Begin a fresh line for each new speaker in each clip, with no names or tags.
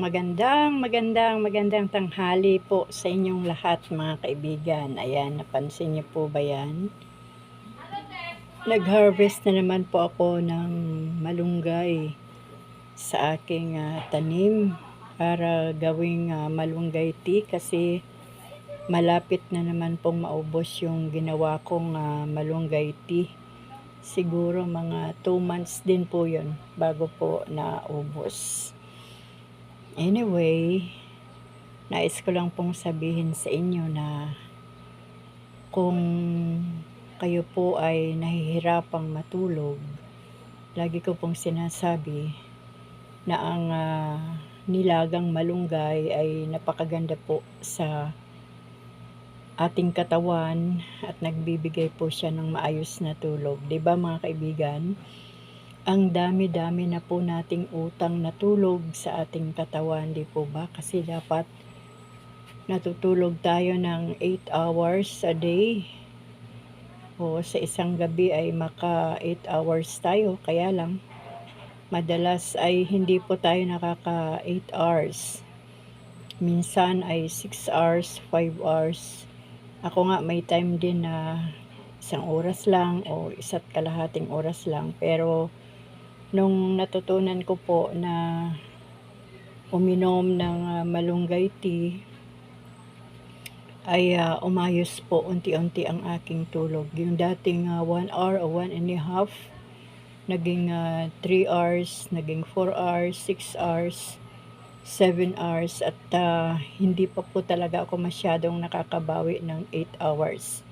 Magandang, magandang, magandang tanghali po sa inyong lahat mga kaibigan. Ayan, napansin niyo po ba yan? Nag-harvest na naman po ako ng malunggay sa aking ah, tanim para gawing ah, malunggay tea kasi malapit na naman pong maubos yung ginawa kong ah, malunggay tea. Siguro mga 2 months din po yun bago po naubos. Anyway, nais ko lang pong sabihin sa inyo na kung kayo po ay nahihirapang matulog, lagi ko pong sinasabi na ang ah, nilagang malunggay ay napakaganda po sa ating katawan at nagbibigay po siya ng maayos na tulog. 'Di ba mga kaibigan? Ang dami-dami na po nating utang na tulog sa ating katawan, di po ba? Kasi dapat natutulog tayo ng 8 hours a day. O sa isang gabi ay maka 8 hours tayo. Kaya lang, madalas ay hindi po tayo nakaka 8 hours. Minsan ay 6 hours, 5 hours. Ako nga may time din na isang oras lang o isa't kalahating oras lang. Pero nung natutunan ko po na uminom ng ah, malunggay tea, ay ah, umayos po unti-unti ang aking tulog. Yung dating 1 hour o 1 and a half, naging 3 hours, naging 4 hours, 6 hours, 7 hours, at ah, hindi pa po talaga ako masyadong nakakabawi ng 8 hours.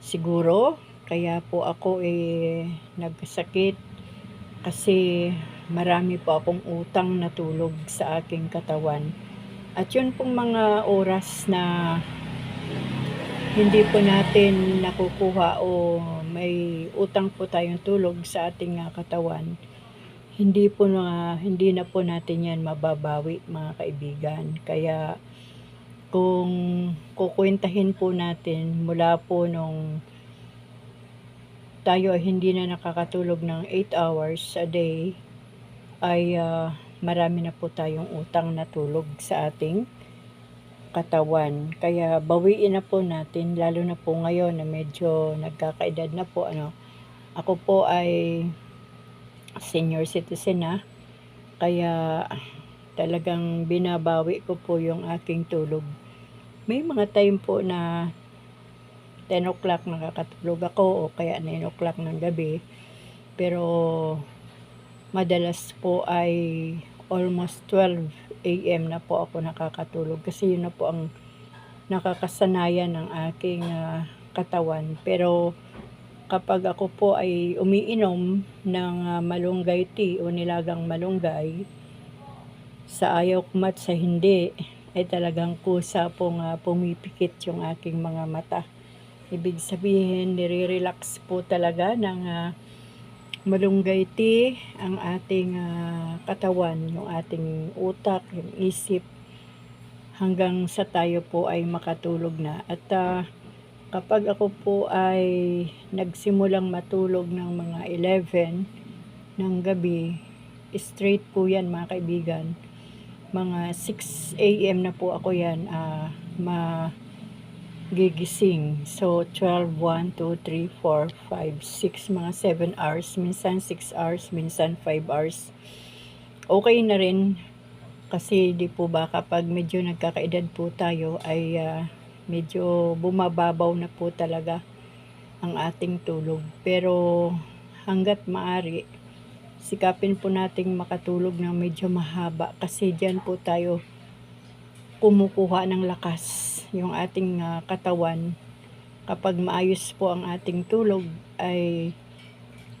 Siguro, kaya po ako eh nagkasakit kasi marami po akong utang na tulog sa aking katawan. At yun pong mga oras na hindi po natin nakukuha o may utang po tayong tulog sa ating ah, katawan, hindi po na hindi na po natin yan mababawi mga kaibigan. Kaya kung kukwentahin po natin mula po nung tayo ay hindi na nakakatulog ng 8 hours a day, ay ah, marami na po tayong utang na tulog sa ating katawan. Kaya bawiin na po natin, lalo na po ngayon na medyo nagkakaedad na po. Ano, ako po ay senior citizen na, kaya talagang binabawi ko po yung aking tulog. May mga time po na 10 o'clock nakakatulog ako o kaya 9 o'clock ng gabi. Pero madalas po ay almost 12 a.m. na po ako nakakatulog kasi yun na po ang nakakasanayan ng aking ah, katawan. Pero kapag ako po ay umiinom ng ah, malunggay tea o nilagang malunggay, sa ayaw kumat sa hindi, ay talagang kusa pong ah, pumipikit yung aking mga mata. Ibig sabihin, nire-relax po talaga ng ah, malunggay tea ang ating ah, katawan, yung ating utak, yung isip, hanggang sa tayo po ay makatulog na. At ah, kapag ako po ay nagsimulang matulog ng mga 11 ng gabi, straight po yan mga kaibigan. Mga 6 a.m. na po ako yan ah, magigising. So 12, 1, 2, 3, 4, 5, 6, mga 7 hours. Minsan 6 hours, minsan 5 hours. Okay na rin kasi di po ba kapag medyo nagkakaedad po tayo ay ah, medyo bumababaw na po talaga ang ating tulog. Pero hanggat maari, sikapin po nating makatulog ng medyo mahaba kasi diyan po tayo kumukuha ng lakas yung ating ah, katawan. Kapag maayos po ang ating tulog ay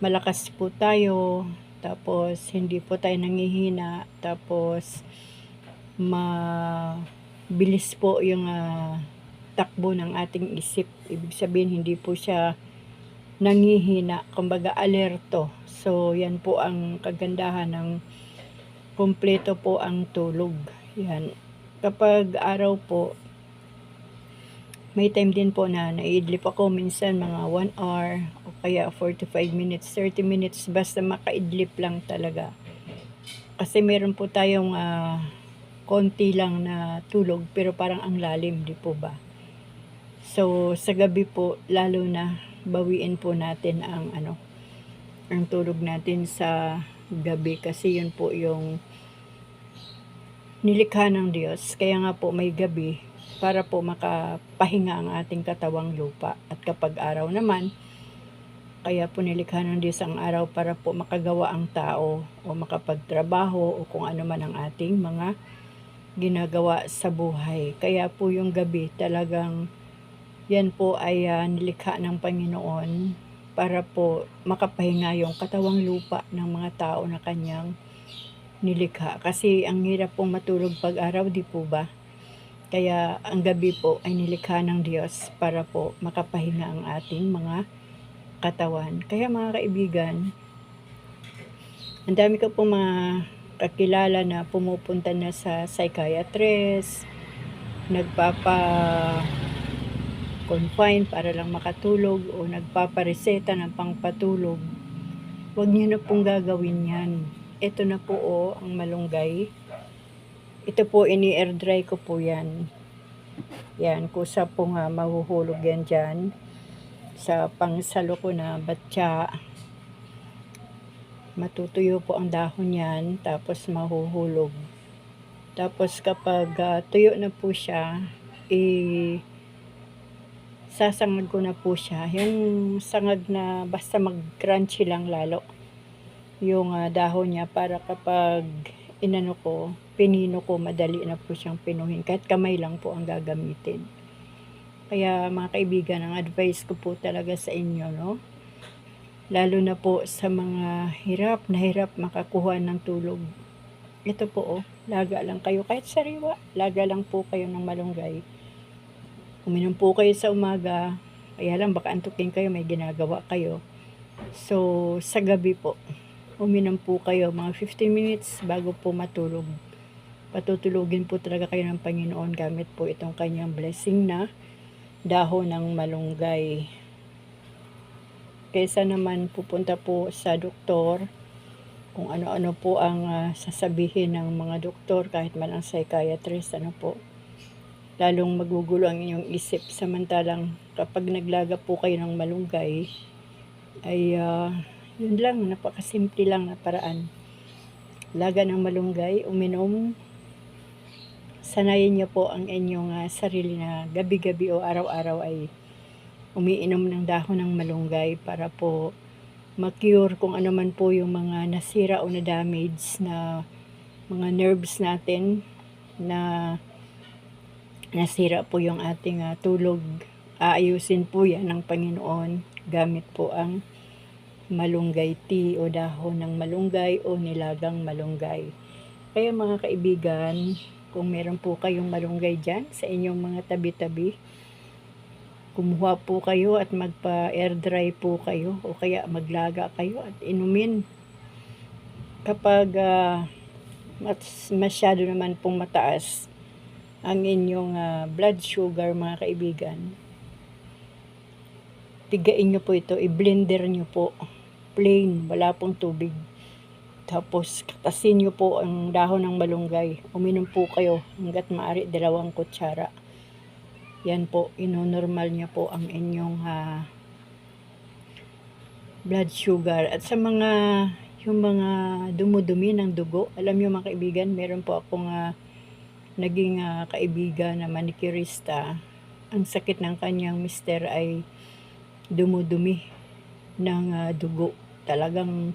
malakas po tayo, tapos hindi po tayo nangihina, tapos mabilis po yung ah, takbo ng ating isip. Ibig sabihin hindi po siya nangihina, kumbaga alerto. So yan po ang kagandahan ng kumpleto po ang tulog. Yan. Kapag araw po, may time din po na naiidlip ako minsan mga 1 hour o kaya 45 minutes, 30 minutes basta makaidlip lang talaga. Kasi meron po tayong ah, konti lang na tulog pero parang ang lalim, di po ba? So, sa gabi po, lalo na bawiin po natin ang ano, ang tulog natin sa gabi kasi yun po yung nilikha ng Diyos. Kaya nga po may gabi para po makapahinga ang ating katawang lupa. At kapag araw naman, kaya po nilikha ng Diyos ang araw para po makagawa ang tao o makapagtrabaho o kung ano man ang ating mga ginagawa sa buhay. Kaya po yung gabi talagang yan po ay uh, nilikha ng Panginoon para po makapahinga yung katawang lupa ng mga tao na kanyang nilikha. Kasi ang hirap pong matulog pag araw, di po ba? Kaya ang gabi po ay nilikha ng Diyos para po makapahinga ang ating mga katawan. Kaya mga kaibigan, ang dami ko po mga kakilala na pumupunta na sa psychiatrist, nagpapa confine para lang makatulog o nagpapareseta ng pangpatulog, huwag niyo na pong gagawin yan. Ito na po o, oh, ang malunggay. Ito po, ini-air dry ko po yan. Yan, kusa po nga mahuhulog yan dyan sa pangsalo ko na batya. Matutuyo po ang dahon yan, tapos mahuhulog. Tapos kapag uh, tuyo na po siya, i- sasangag ko na po siya. Yung sangag na basta mag-crunchy lang lalo. Yung uh, dahon niya para kapag inano ko, pinino ko, madali na po siyang pinuhin. Kahit kamay lang po ang gagamitin. Kaya mga kaibigan, ang advice ko po talaga sa inyo, no? Lalo na po sa mga hirap na hirap makakuha ng tulog. Ito po, oh, laga lang kayo. Kahit sariwa, laga lang po kayo ng malunggay Uminom po kayo sa umaga. Kaya lang baka antukin kayo, may ginagawa kayo. So, sa gabi po, uminom po kayo mga 15 minutes bago po matulog. Patutulugin po talaga kayo ng Panginoon gamit po itong kanyang blessing na dahon ng malunggay. Kaysa naman pupunta po sa doktor, kung ano-ano po ang uh, sasabihin ng mga doktor, kahit man ang psychiatrist, ano po, lalong magugulo ang inyong isip. Samantalang kapag naglaga po kayo ng malunggay, ay uh, yun lang, napakasimple lang na paraan. Laga ng malunggay, uminom, sanayin niyo po ang inyong uh, sarili na gabi-gabi o araw-araw ay umiinom ng dahon ng malunggay para po ma-cure kung ano man po yung mga nasira o na damage na mga nerves natin na nasira po yung ating uh, tulog. Aayusin po yan ng Panginoon gamit po ang malunggay tea o dahon ng malunggay o nilagang malunggay. Kaya mga kaibigan, kung meron po kayong malunggay dyan sa inyong mga tabi-tabi, kumuha po kayo at magpa-air dry po kayo o kaya maglaga kayo at inumin. Kapag uh, mas, masyado naman pong mataas, ang inyong uh, blood sugar mga kaibigan tigain nyo po ito i-blender nyo po plain wala pong tubig. Tapos katasin nyo po ang dahon ng malunggay. Uminom po kayo hanggat maaari dalawang kutsara. Yan po inonormal nyo po ang inyong uh, blood sugar. At sa mga yung mga dumudumi ng dugo alam nyo mga kaibigan meron po akong uh, naging uh, kaibigan na manicurista, ang sakit ng kanyang mister ay dumudumi ng uh, dugo. Talagang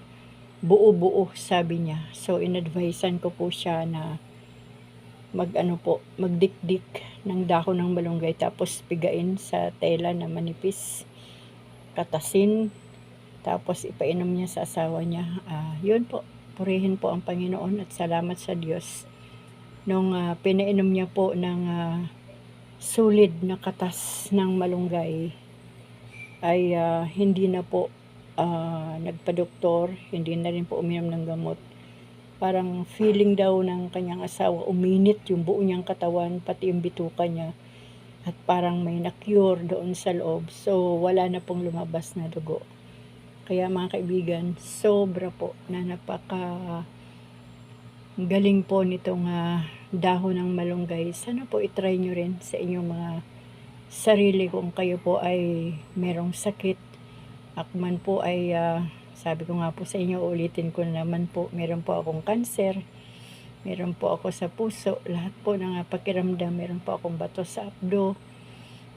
buo-buo sabi niya. So inadvisean ko po siya na mag ano po, magdikdik ng dahon ng malunggay tapos pigain sa tela na manipis, katasin, tapos ipainom niya sa asawa niya. Uh, yun po, purihin po ang Panginoon at salamat sa Diyos nung uh, pinainom niya po ng uh, solid na katas ng malunggay ay uh, hindi na po uh, nagpa-doktor, hindi na rin po uminom ng gamot. Parang feeling daw ng kanyang asawa, uminit yung buo niyang katawan, pati yung bituka niya. At parang may na-cure doon sa loob. So, wala na pong lumabas na dugo. Kaya mga kaibigan, sobra po na napaka galing po nitong ah, dahon ng malunggay. Sana po itry nyo rin sa inyong mga sarili kung kayo po ay merong sakit. Ako man po ay, ah, sabi ko nga po sa inyo, ulitin ko na naman po, meron po akong cancer. Meron po ako sa puso. Lahat po ng ah, pakiramdam. Meron po akong bato sa abdo.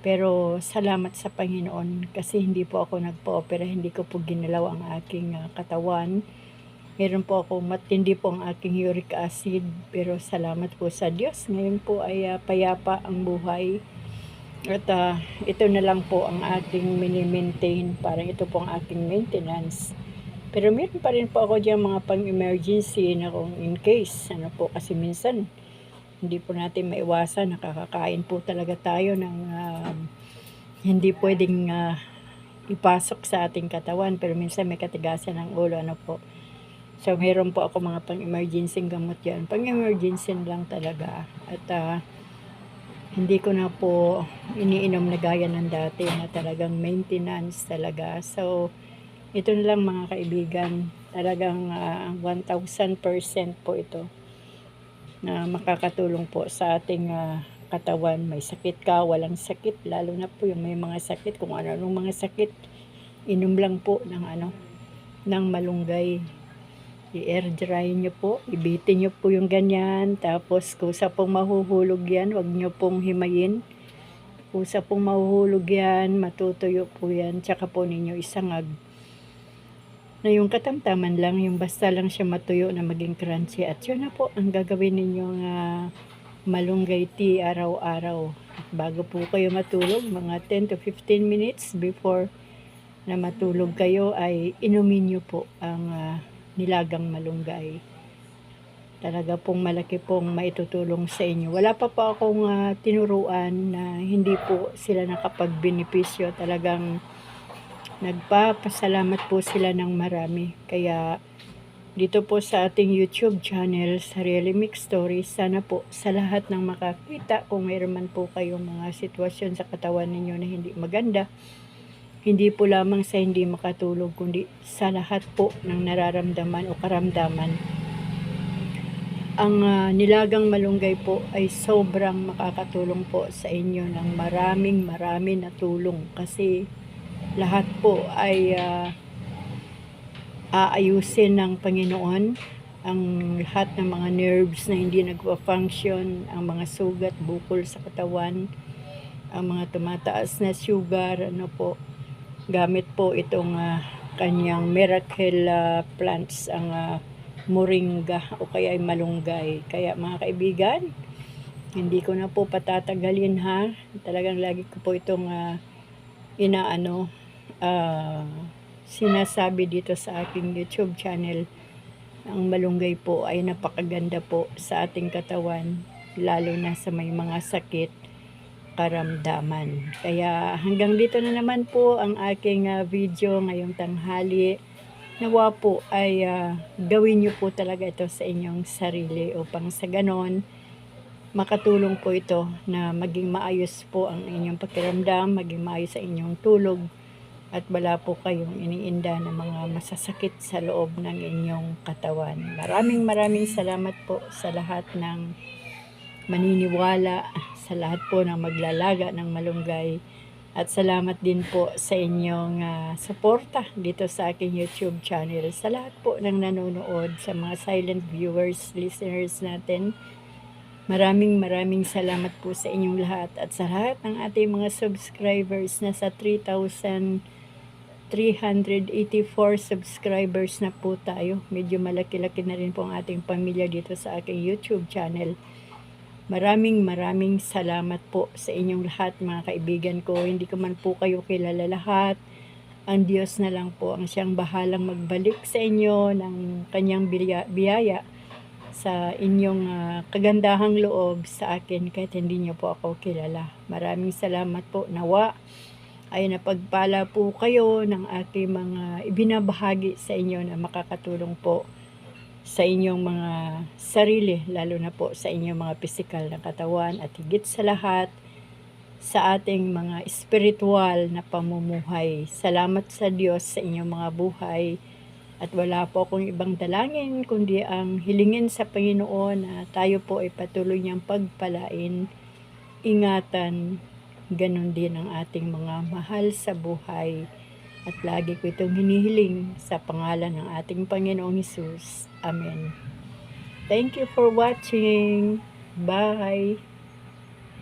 Pero salamat sa Panginoon kasi hindi po ako nagpa-opera, hindi ko po ginalaw ang aking ah, katawan. Meron po ako matindi po ang aking uric acid pero salamat po sa Diyos. Ngayon po ay ah, payapa ang buhay. At ah, ito na lang po ang aking mini-maintain. Parang ito po ang aking maintenance. Pero meron pa rin po ako dyan mga pang-emergency na kung in case. Ano po kasi minsan hindi po natin maiwasan. Nakakakain po talaga tayo ng ah, hindi pwedeng ah, ipasok sa ating katawan. Pero minsan may katigasan ng ulo. Ano po. So, meron po ako mga pang-emergency gamot yan. Pang-emergency lang talaga. At ah, hindi ko na po iniinom na gaya ng dati na talagang maintenance talaga. So, ito na lang mga kaibigan. Talagang ah, 1,000% po ito na makakatulong po sa ating ah, katawan. May sakit ka, walang sakit. Lalo na po yung may mga sakit. Kung ano-anong mga sakit, inom lang po ng ano, ng malunggay i-air dry nyo po, ibitin nyo po yung ganyan, tapos kusa pong mahuhulog yan, wag nyo pong himayin. Kusa pong mahuhulog yan, matutuyo po yan, tsaka po ninyo isangag. Na yung katamtaman lang, yung basta lang siya matuyo na maging crunchy. At yun na po ang gagawin ninyong uh, malunggay tea araw-araw. Bago po kayo matulog, mga 10 to 15 minutes before na matulog kayo ay inumin nyo po ang uh, nilagang malunggay. Talaga pong malaki pong maitutulong sa inyo. Wala pa po akong uh, tinuruan na hindi po sila nakapagbenepisyo. Talagang nagpapasalamat po sila ng marami. Kaya dito po sa ating YouTube channel, Sarili Mix Stories, sana po sa lahat ng makakita kung mayroon man po kayong mga sitwasyon sa katawan ninyo na hindi maganda, hindi po lamang sa hindi makatulog, kundi sa lahat po ng nararamdaman o karamdaman. Ang uh, nilagang malunggay po ay sobrang makakatulong po sa inyo ng maraming maraming na tulong. Kasi lahat po ay uh, aayusin ng Panginoon. Ang lahat ng mga nerves na hindi nagpa-function, ang mga sugat, bukol sa katawan, ang mga tumataas na sugar, ano po, gamit po itong uh, kanyang miracle uh, plants, ang uh, moringa o kaya ay malunggay. Kaya mga kaibigan, hindi ko na po patatagalin ha. Talagang lagi ko po itong uh, inaano, uh, sinasabi dito sa aking YouTube channel ang malunggay po ay napakaganda po sa ating katawan lalo na sa may mga sakit karamdaman. Kaya hanggang dito na naman po ang aking uh, video ngayong tanghali. Nawa po ay uh, gawin niyo po talaga ito sa inyong sarili upang sa ganon makatulong po ito na maging maayos po ang inyong pakiramdam, maging maayos sa inyong tulog at wala po kayong iniinda ng mga masasakit sa loob ng inyong katawan. Maraming maraming salamat po sa lahat ng maniniwala, sa lahat po ng maglalaga ng malunggay. At salamat din po sa inyong uh, suporta dito sa aking YouTube channel. Sa lahat po ng nanonood, sa mga silent viewers, listeners natin, Maraming maraming salamat po sa inyong lahat at sa lahat ng ating mga subscribers na sa 3,000 384 subscribers na po tayo. Medyo malaki-laki na rin po ang ating pamilya dito sa aking YouTube channel. Maraming maraming salamat po sa inyong lahat mga kaibigan ko. Hindi ko man po kayo kilala lahat. Ang Diyos na lang po ang siyang bahalang magbalik sa inyo ng kanyang biyaya sa inyong uh, kagandahang loob sa akin kahit hindi niyo po ako kilala. Maraming salamat po. Nawa ay napagpala po kayo ng aking mga ibinabahagi sa inyo na makakatulong po sa inyong mga sarili, lalo na po sa inyong mga pisikal na katawan at higit sa lahat sa ating mga espiritual na pamumuhay. Salamat sa Diyos sa inyong mga buhay At wala po akong ibang dalangin kundi ang hilingin sa Panginoon na tayo po ay patuloy niyang pagpalain, ingatan, ganun din ang ating mga mahal sa buhay. At lagi ko itong hinihiling sa pangalan ng ating Panginoong Hesus. Amen. Thank you for watching. Bye.